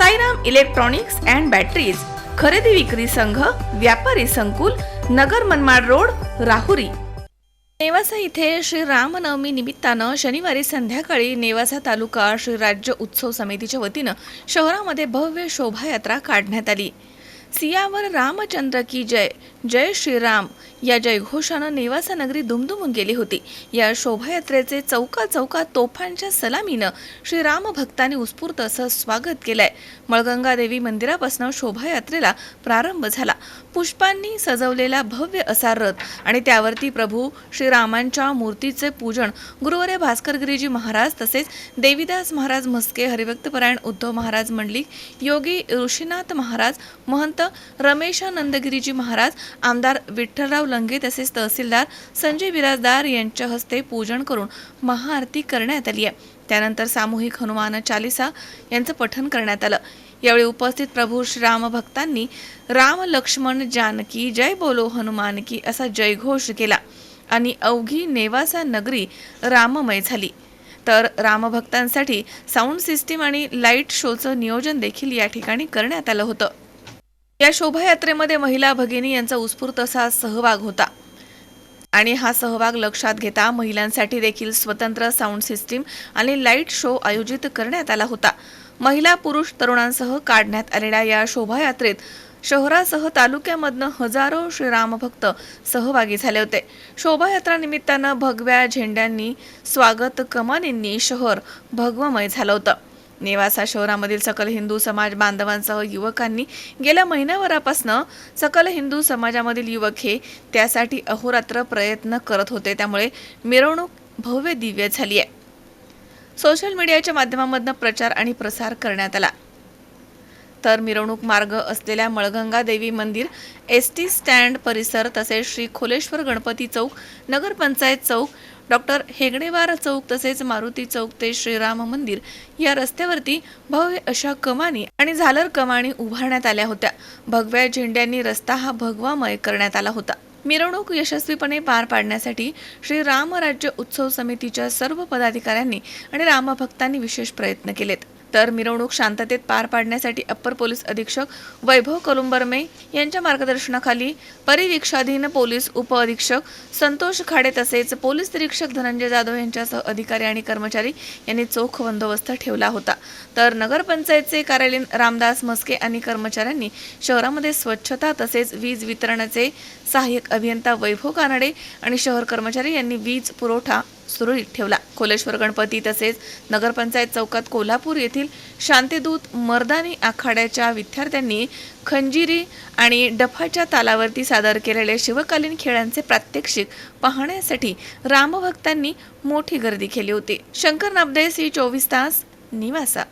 Sairam electronics and batteries खरेदी विक्री संघ व्यापारी संकुल नगर मनमाड रोड राहुरी. नेवासा इथे श्री रामनवमी निमित्तानं शनिवारी संध्याकाळी नेवासा तालुका श्री राज्य उत्सव समितीच्या वतीनं शहरामध्ये भव्य शोभायात्रा काढण्यात आली. सियावर रामचंद्र की जय. जय श्रीराम. या जयघोषानं नेवासा नगरी दुमदुमून गेली होती. या शोभायात्रेचे चौका चौका तोफांच्या सलामीनं श्रीराम भक्तांनी उत्स्फूर्त असं स्वागत केलंय. मळगंगा देवी मंदिरापासून शोभायात्रेला प्रारंभ झाला. पुष्पांनी सजवलेला भव्य असा रथ आणि त्यावरती प्रभू श्रीरामांच्या मूर्तीचे पूजन गुरुवारे भास्कर गिरीजी महाराज तसेच देवीदास महाराज म्हस्के हरिभक्तपरायण उद्धव महाराज मंडलिक योगी ऋषीनाथ महाराज महंत रमेशानंदगिरीजी महाराज आमदार विठ्ठलराव लंगे तसेच तहसीलदार संजय बिराजदार यांच्या हस्ते पूजन करून महाआरती करण्यात आली आहे. त्यानंतर सामूहिक हनुमान चालिसा यांचं पठन करण्यात आलं. यावेळी उपस्थित प्रभू श्रीराम भक्तांनी राम लक्ष्मण जानकी जय बोलो हनुमान की असा जयघोष केला आणि अवघी नेवासा नगरी राममय झाली. तर रामभक्तांसाठी साऊंड सिस्टीम आणि लाइट शोचं नियोजन देखील या ठिकाणी करण्यात आलं होतं. या शोभायात्रेमध्ये महिला भगिनी यांचा उत्स्फूर्त असा सहभाग होता. आणि हा सहभाग लक्षात घेता महिलांसाठी देखील स्वतंत्र साऊंड सिस्टीम आणि लाइट शो आयोजित करण्यात आला होता. महिला पुरुष तरुणांसह काढण्यात आलेल्या या शोभायात्रेत शहरासह तालुक्यामधनं हजारो श्रीरामभक्त सहभागी झाले होते. शोभायात्रा निमित्तानं भगव्या झेंड्यांनी स्वागत कमानींनी शहर भगवमय झालं होतं. नेवासा शहरामधील सकल हिंदू समाज बांधवांसह युवकांनी गेल्या महिन्याभरापासून सकल हिंदू समाजामधील युवक हे त्यासाठी अहोरात्र प्रयत्न करत होते. त्यामुळे मिरवणूक भव्य दिव्य झाली आहे. सोशल मीडियाच्या माध्यमांमधनं प्रचार आणि प्रसार करण्यात आला. तर मिरवणूक मार्ग असलेल्या मळगंगा देवी मंदिर एस टी स्टँड परिसर तसेच श्री खोलेश्वर गणपती चौक नगरपंचायत चौक डॉक्टर हेगडेवार चौक तसेच मारुती चौक ते श्रीराम मंदिर या रस्त्यावरती भव्य अशा कमानी आणि झालर कमानी उभारण्यात आल्या होत्या. भगव्या झेंड्यांनी रस्ता हा भगवामय करण्यात आला होता. मिरवणूक यशस्वीपणे पार पाडण्यासाठी श्री राम राज्य उत्सव समितीच्या सर्व पदाधिकाऱ्यांनी आणि रामभक्तांनी विशेष प्रयत्न केलेत. तर मिरवणूक शांततेत पार पाडण्यासाठी अप्पर पोलीस अधीक्षक वैभव कलुंबरमे यांच्या मार्गदर्शनाखाली परिवीक्षाधीन पोलीस उपअधीक्षक संतोष खाडे तसेच पोलीस निरीक्षक धनंजय जाधव यांच्यासह अधिकारी आणि कर्मचारी यांनी चोख बंदोबस्त ठेवला होता. तर नगरपंचायतचे कार्यालयीन रामदास मस्के आणि कर्मचाऱ्यांनी शहरामध्ये स्वच्छता तसेच वीज वितरणाचे सहाय्यक अभियंता वैभव कानडे आणि शहर कर्मचारी यांनी वीज पुरवठा सुरळीत ठेवला. कोलेश्वर गणपती तसेच नगरपंचायत चौकात कोल्हापूर येथील शांतीदूत मर्दानी आखाड्याच्या विद्यार्थ्यांनी खंजिरी आणि डफाच्या तालावरती सादर केलेले शिवकालीन खेळांचे प्रात्यक्षिक पाहण्यासाठी रामभक्तांनी मोठी गर्दी केली होती. शंकर नाबदे सी चोवीस तास निवासा.